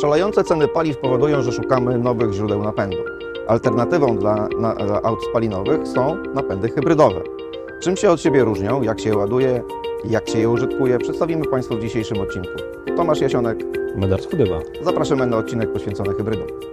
Szalejące ceny paliw powodują, że szukamy nowych źródeł napędu. Alternatywą dla, na, dla aut spalinowych są napędy hybrydowe. Czym się od siebie różnią, jak się je ładuje, jak się je użytkuje, przedstawimy Państwu w dzisiejszym odcinku. Tomasz Jasionek, Medard Chudyba. zapraszamy na odcinek poświęcony hybrydom.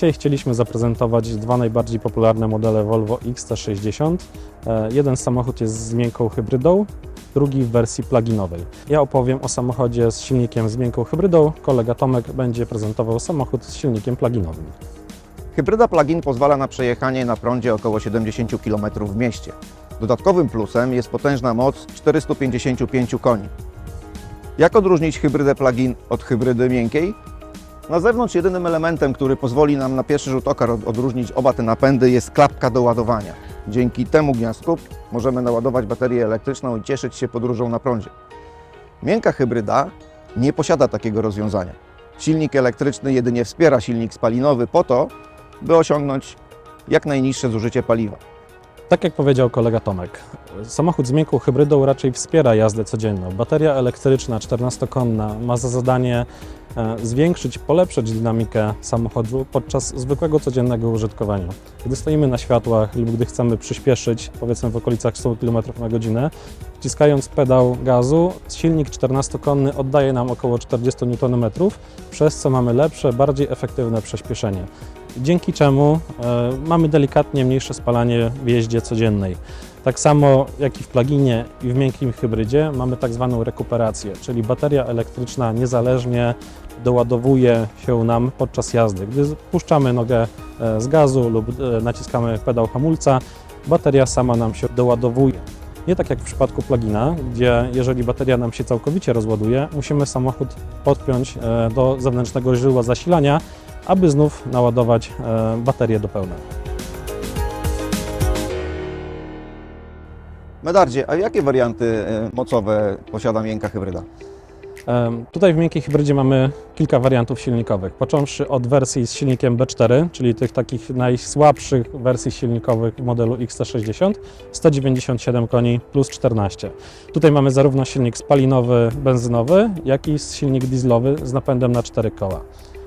Dzisiaj chcieliśmy zaprezentować dwa najbardziej popularne modele Volvo XC60. E, Jeden samochód jest z miękką hybrydą, drugi w wersji pluginowej. Ja opowiem o samochodzie z silnikiem z miękką hybrydą, kolega Tomek będzie prezentował samochód z silnikiem pluginowym. Hybryda plug-in pozwala na przejechanie na prądzie około 70 km w mieście. Dodatkowym plusem jest potężna moc 455 koni. Jak odróżnić hybrydę plug-in od hybrydy miękkiej? Na zewnątrz jedynym elementem, który pozwoli nam na pierwszy rzut oka od- odróżnić oba te napędy jest klapka do ładowania. Dzięki temu gniazdku możemy naładować baterię elektryczną i cieszyć się podróżą na prądzie. Miękka hybryda nie posiada takiego rozwiązania. Silnik elektryczny jedynie wspiera silnik spalinowy po to, by osiągnąć jak najniższe zużycie paliwa. Tak jak powiedział kolega Tomek, samochód z miękką hybrydą raczej wspiera jazdę codzienną. Bateria elektryczna 14-konna ma za zadanie e, zwiększyć, polepszyć dynamikę samochodu podczas zwykłego codziennego użytkowania. Gdy stoimy na światłach lub gdy chcemy przyspieszyć, powiedzmy w okolicach 100 km na godzinę, wciskając pedał gazu, silnik 14-konny oddaje nam około 40 Nm, przez co mamy lepsze, bardziej efektywne przyspieszenie dzięki czemu e, mamy delikatnie mniejsze spalanie w jeździe codziennej. Tak samo jak i w pluginie i w miękkim hybrydzie mamy tak zwaną rekuperację, czyli bateria elektryczna niezależnie doładowuje się nam podczas jazdy. Gdy puszczamy nogę e, z gazu lub e, naciskamy pedał hamulca, bateria sama nam się doładowuje. Nie tak jak w przypadku plugina, gdzie jeżeli bateria nam się całkowicie rozładuje, musimy samochód podpiąć do zewnętrznego źródła zasilania, aby znów naładować e, baterię do pełna. Medardzie, a jakie warianty e, mocowe posiada miękka hybryda? Em, Tutaj w miękkiej hybrydzie mamy kilka wariantów silnikowych, począwszy od wersji z silnikiem B4, czyli tych takich najsłabszych wersji silnikowych modelu XT60, 197 koni plus 14. Tutaj mamy zarówno silnik spalinowy, benzynowy, jak i silnik dieslowy z napędem na 4 koła.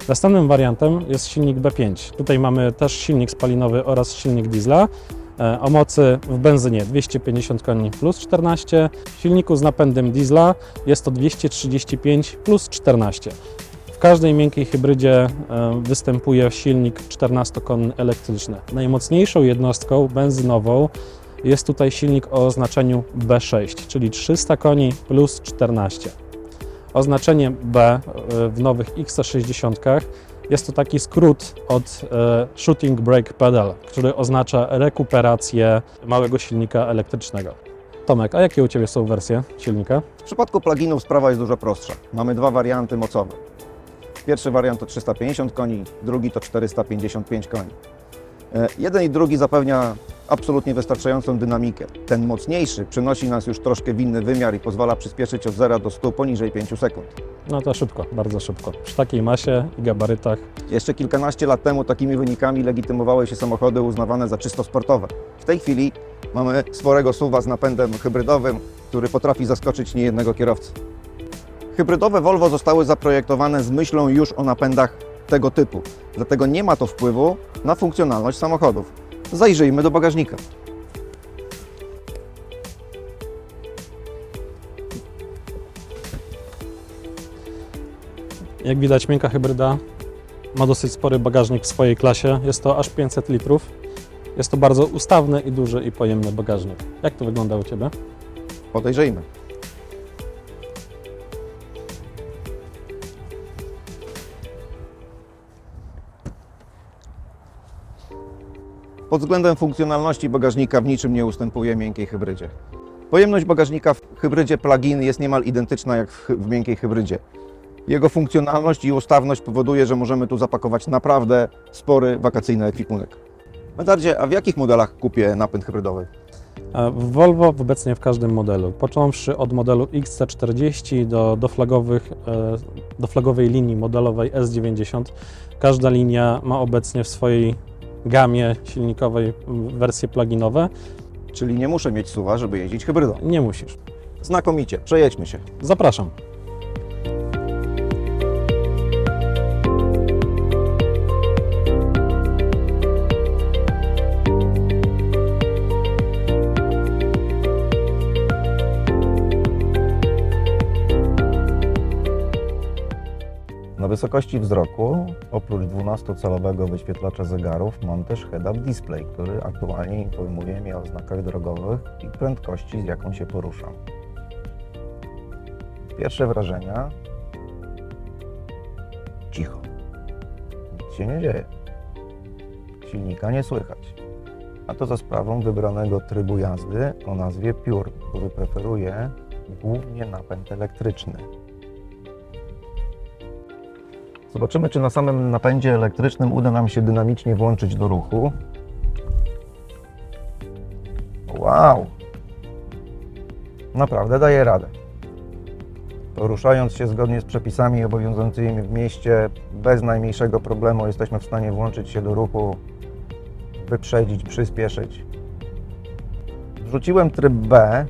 Następnym wariantem jest silnik B5. Tutaj mamy też silnik spalinowy oraz silnik diesla. E, O mocy w benzynie 250 koni plus 14, w silniku z napędem diesla jest to 235 plus 14. W każdej miękkiej hybrydzie e, występuje silnik 14-konny elektryczny. Najmocniejszą jednostką benzynową jest tutaj silnik o oznaczeniu B6, czyli 300 koni plus 14. Oznaczenie B e, w nowych X60 jest to taki skrót od e, Shooting Brake Pedal, który oznacza rekuperację małego silnika elektrycznego. Tomek, a jakie u Ciebie są wersje silnika? W przypadku pluginów sprawa jest dużo prostsza. Mamy dwa warianty mocowe. Pierwszy wariant to 350 koni, drugi to 455 koni. E, Jeden i drugi zapewnia absolutnie wystarczającą dynamikę. Ten mocniejszy przynosi nas już troszkę w inny wymiar i pozwala przyspieszyć od 0 do 100 poniżej 5 sekund. No to szybko, bardzo szybko. Przy takiej masie i gabarytach Jeszcze kilkanaście lat temu takimi wynikami legitymowały się samochody uznawane za czysto sportowe. W tej chwili mamy sporego suwa z napędem hybrydowym, który potrafi zaskoczyć niejednego kierowcę. Hybrydowe Volvo zostały zaprojektowane z myślą już o napędach tego typu, dlatego nie ma to wpływu na funkcjonalność samochodów. Zajrzyjmy do bagażnika. Jak widać, miękka hybryda ma dosyć spory bagażnik w swojej klasie. Jest to aż 500 litrów. Jest to bardzo ustawny i duży i pojemny bagażnik. Jak to wygląda u Ciebie? Podejrzyjmy. Pod względem funkcjonalności bagażnika w niczym nie ustępuje miękkiej hybrydzie. Pojemność bagażnika w hybrydzie plug-in jest niemal identyczna jak w, w miękkiej hybrydzie. Jego funkcjonalność i ustawność powoduje, że możemy tu zapakować naprawdę spory wakacyjny ekwipunek. Medardzie, a w jakich modelach kupię napęd hybrydowy? E, W Volvo obecnie w każdym modelu, począwszy od modelu XC40 do, do, flagowych, e, do flagowej linii modelowej S90. Każda linia ma obecnie w swojej gamie silnikowej wersje pluginowe. Czyli nie muszę mieć suwa, żeby jeździć hybrydą. Nie musisz. Znakomicie, przejedźmy się. Zapraszam. Wysokości wzroku, oprócz 12-calowego wyświetlacza zegarów, mam też head-up display, który aktualnie informuje mnie o znakach drogowych i prędkości, z jaką się poruszam. Pierwsze wrażenia. Cicho. Nic się nie dzieje. Silnika nie słychać. A to za sprawą wybranego trybu jazdy o nazwie Pure, który preferuje głównie napęd elektryczny. Zobaczymy, czy na samym napędzie elektrycznym uda nam się dynamicznie włączyć do ruchu. Wow! Naprawdę daje radę. Poruszając się zgodnie z przepisami obowiązującymi w mieście, bez najmniejszego problemu jesteśmy w stanie włączyć się do ruchu, wyprzedzić, przyspieszyć. Wrzuciłem tryb B,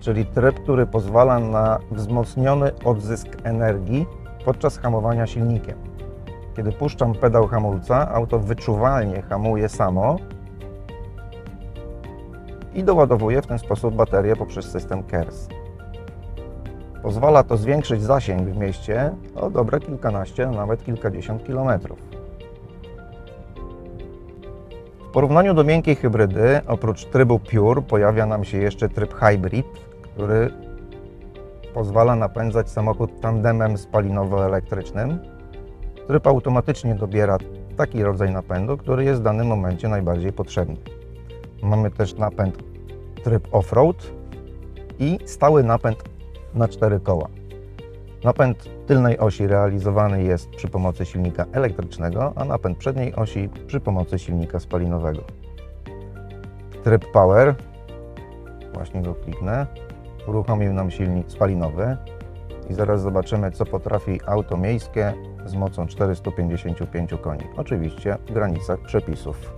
czyli tryb, który pozwala na wzmocniony odzysk energii podczas hamowania silnikiem. Kiedy puszczam pedał hamulca, auto wyczuwalnie hamuje samo i doładowuje w ten sposób baterię poprzez system KERS. Pozwala to zwiększyć zasięg w mieście o dobre kilkanaście, nawet kilkadziesiąt kilometrów. W porównaniu do miękkiej hybrydy, oprócz trybu Pure pojawia nam się jeszcze tryb Hybrid, który pozwala napędzać samochód tandemem spalinowo-elektrycznym. Tryb automatycznie dobiera taki rodzaj napędu, który jest w danym momencie najbardziej potrzebny. Mamy też napęd tryb off-road i stały napęd na cztery koła. Napęd tylnej osi realizowany jest przy pomocy silnika elektrycznego, a napęd przedniej osi przy pomocy silnika spalinowego. Tryb power, właśnie go kliknę, uruchomił nam silnik spalinowy i zaraz zobaczymy, co potrafi auto miejskie z mocą 455 koni. Oczywiście w granicach przepisów.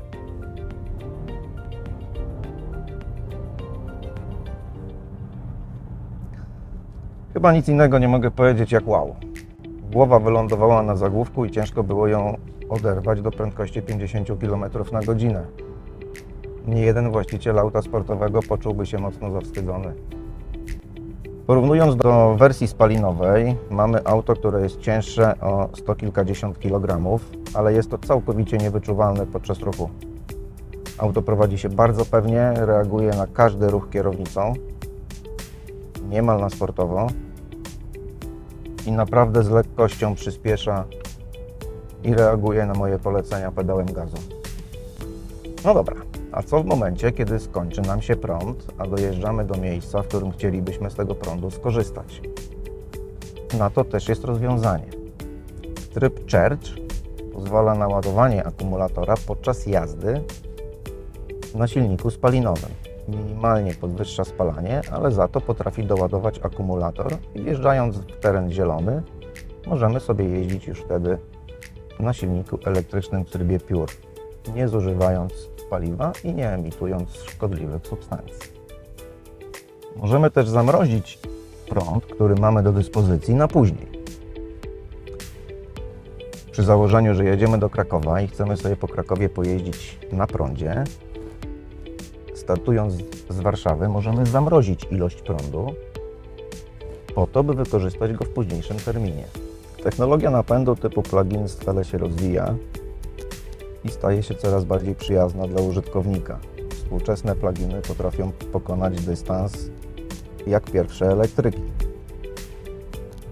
Chyba nic innego nie mogę powiedzieć jak wow. Głowa wylądowała na zagłówku i ciężko było ją oderwać do prędkości 50 km na godzinę. Nie jeden właściciel auta sportowego poczułby się mocno zawstydzony. Porównując do wersji spalinowej, mamy auto, które jest cięższe o sto kilkadziesiąt kilogramów, ale jest to całkowicie niewyczuwalne podczas ruchu. Auto prowadzi się bardzo pewnie, reaguje na każdy ruch kierownicą, niemal na sportowo i naprawdę z lekkością przyspiesza i reaguje na moje polecenia pedałem gazu. No dobra, a co w momencie, kiedy skończy nam się prąd, a dojeżdżamy do miejsca, w którym chcielibyśmy z tego prądu skorzystać? Na to też jest rozwiązanie. Tryb Charge pozwala na ładowanie akumulatora podczas jazdy na silniku spalinowym. Minimalnie podwyższa spalanie, ale za to potrafi doładować akumulator i wjeżdżając w teren zielony, możemy sobie jeździć już wtedy na silniku elektrycznym w trybie Pure, nie zużywając paliwa i nie emitując szkodliwych substancji. Możemy też zamrozić prąd, który mamy do dyspozycji na później. Przy założeniu, że jedziemy do Krakowa i chcemy sobie po Krakowie pojeździć na prądzie, startując z Warszawy, możemy zamrozić ilość prądu po to, by wykorzystać go w późniejszym terminie. Technologia napędu typu plug-in stale się rozwija i staje się coraz bardziej przyjazna dla użytkownika. Współczesne pluginy potrafią pokonać dystans jak pierwsze elektryki.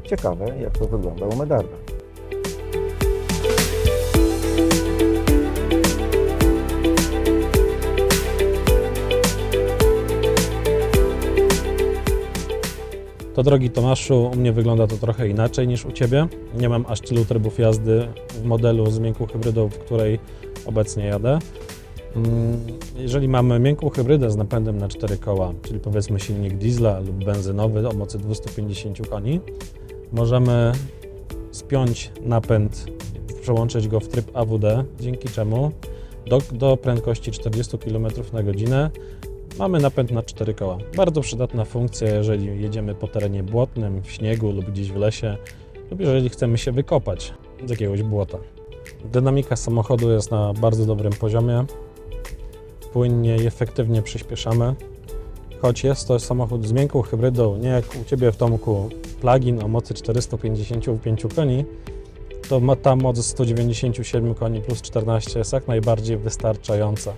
Ciekawe, jak to wygląda u Medarda. To drogi Tomaszu, u mnie wygląda to trochę inaczej niż u Ciebie. Nie mam aż tylu trybów jazdy w modelu z miękką hybrydą, w której obecnie jadę. Mm, Jeżeli mamy miękką hybrydę z napędem na 4 koła, czyli powiedzmy silnik diesla lub benzynowy o mocy 250 koni, możemy spiąć napęd, przełączyć go w tryb AWD, dzięki czemu do, do prędkości 40 km na godzinę mamy napęd na 4 koła. Bardzo przydatna funkcja, jeżeli jedziemy po terenie błotnym, w śniegu lub gdzieś w lesie, lub jeżeli chcemy się wykopać z jakiegoś błota. Dynamika samochodu jest na bardzo dobrym poziomie. Płynnie i efektywnie przyspieszamy. Choć jest to samochód z miękką hybrydą, nie jak u Ciebie w Tomku plug-in o mocy 455 koni, to ma ta moc 197 koni plus 14 jest jak najbardziej wystarczająca.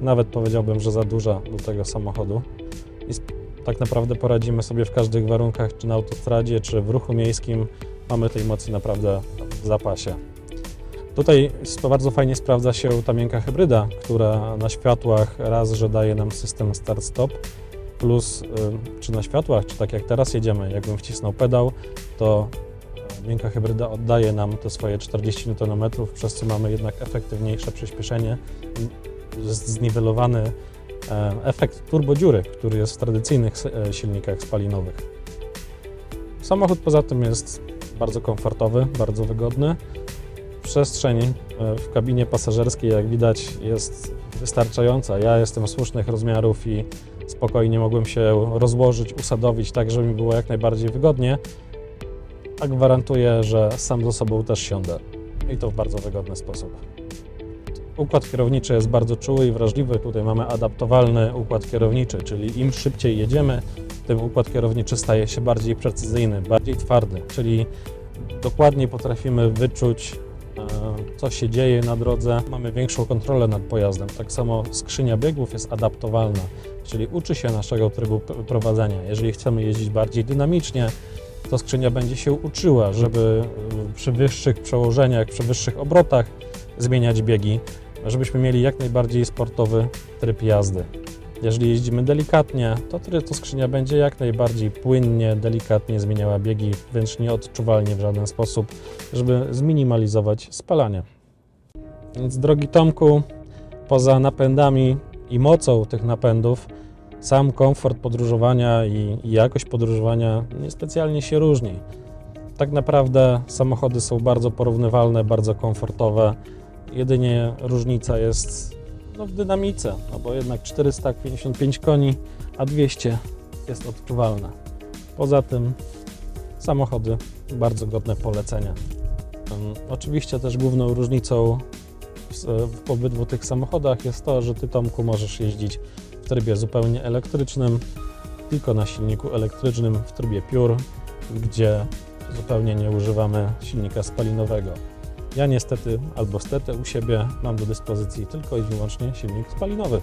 Nawet powiedziałbym, że za duża do tego samochodu. I tak naprawdę poradzimy sobie w każdych warunkach, czy na autostradzie, czy w ruchu miejskim. Mamy tej mocy naprawdę w zapasie. Tutaj s- bardzo fajnie sprawdza się ta miękka hybryda, która na światłach raz, że daje nam system start-stop, plus y, czy na światłach, czy tak jak teraz jedziemy, jakbym wcisnął pedał, to miękka hybryda oddaje nam te swoje 40 Nm, przez co mamy jednak efektywniejsze przyspieszenie, zniwelowany e, efekt turbodziury, który jest w tradycyjnych e, silnikach spalinowych. Samochód poza tym jest bardzo komfortowy, bardzo wygodny. Przestrzeń e, w kabinie pasażerskiej, jak widać, jest wystarczająca. Ja jestem słusznych rozmiarów i spokojnie mogłem się rozłożyć, usadowić tak, żeby mi było jak najbardziej wygodnie. A gwarantuję, że sam ze sobą też siądę. I to w bardzo wygodny sposób. Układ kierowniczy jest bardzo czuły i wrażliwy. Tutaj mamy adaptowalny układ kierowniczy, czyli im szybciej jedziemy, tym układ kierowniczy staje się bardziej precyzyjny, bardziej twardy, czyli dokładniej potrafimy wyczuć, e, co się dzieje na drodze. Mamy większą kontrolę nad pojazdem. Tak samo skrzynia biegów jest adaptowalna, czyli uczy się naszego trybu prowadzenia. Jeżeli chcemy jeździć bardziej dynamicznie, to skrzynia będzie się uczyła, żeby e, przy wyższych przełożeniach, przy wyższych obrotach zmieniać biegi, żebyśmy mieli jak najbardziej sportowy tryb jazdy. Jeżeli jeździmy delikatnie, to, to skrzynia będzie jak najbardziej płynnie, delikatnie zmieniała biegi, wręcz nieodczuwalnie w żaden sposób, żeby zminimalizować spalanie. Więc drogi Tomku, poza napędami i mocą tych napędów, sam komfort podróżowania i, jakość podróżowania niespecjalnie się różni. Tak naprawdę samochody są bardzo porównywalne, bardzo komfortowe. Jedynie różnica jest no, w dynamice, no bo jednak 455 koni, a 200 jest odczuwalne. Poza tym samochody bardzo godne polecenia. Oczywiście też główną różnicą w, w obydwu tych samochodach jest to, że Ty Tomku możesz jeździć trybie zupełnie elektrycznym, tylko na silniku elektrycznym w trybie Pure, gdzie zupełnie nie używamy silnika spalinowego. Ja niestety, albo stety u siebie mam do dyspozycji tylko i wyłącznie silnik spalinowy.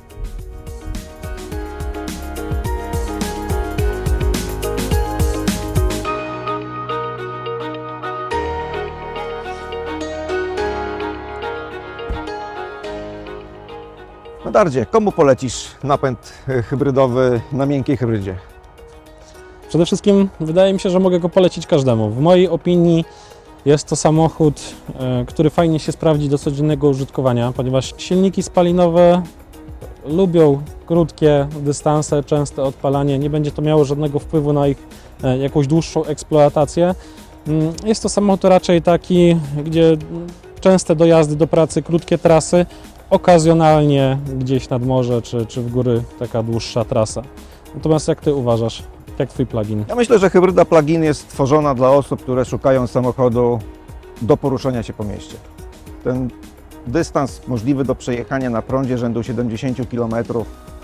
Dardzie, komu polecisz napęd hybrydowy na miękkiej hybrydzie? Przede wszystkim wydaje mi się, że mogę go polecić każdemu. W mojej opinii jest to samochód, e, który fajnie się sprawdzi do codziennego użytkowania, ponieważ silniki spalinowe lubią krótkie dystanse, częste odpalanie. Nie będzie to miało żadnego wpływu na ich e, jakąś dłuższą eksploatację. Mm, Jest to samochód raczej taki, gdzie częste dojazdy do pracy, krótkie trasy, okazjonalnie gdzieś nad morze czy, czy w góry taka dłuższa trasa. Natomiast jak Ty uważasz? Jak Twój plugin? Ja myślę, że hybryda plug-in jest stworzona dla osób, które szukają samochodu do poruszania się po mieście. Ten dystans możliwy do przejechania na prądzie rzędu 70 km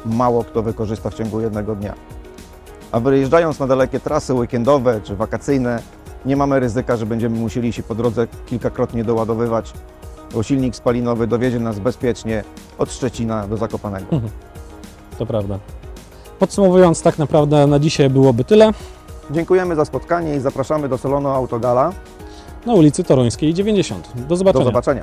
mało kto wykorzysta w ciągu jednego dnia. A wyjeżdżając na dalekie trasy weekendowe czy wakacyjne, nie mamy ryzyka, że będziemy musieli się po drodze kilkakrotnie doładowywać, silnik spalinowy dowiezie nas bezpiecznie od Szczecina do Zakopanego. To prawda. Podsumowując, tak naprawdę na dzisiaj byłoby tyle. Dziękujemy za spotkanie i zapraszamy do salonu Autogala. Na ulicy Toruńskiej 90. Do Do zobaczenia. zobaczenia.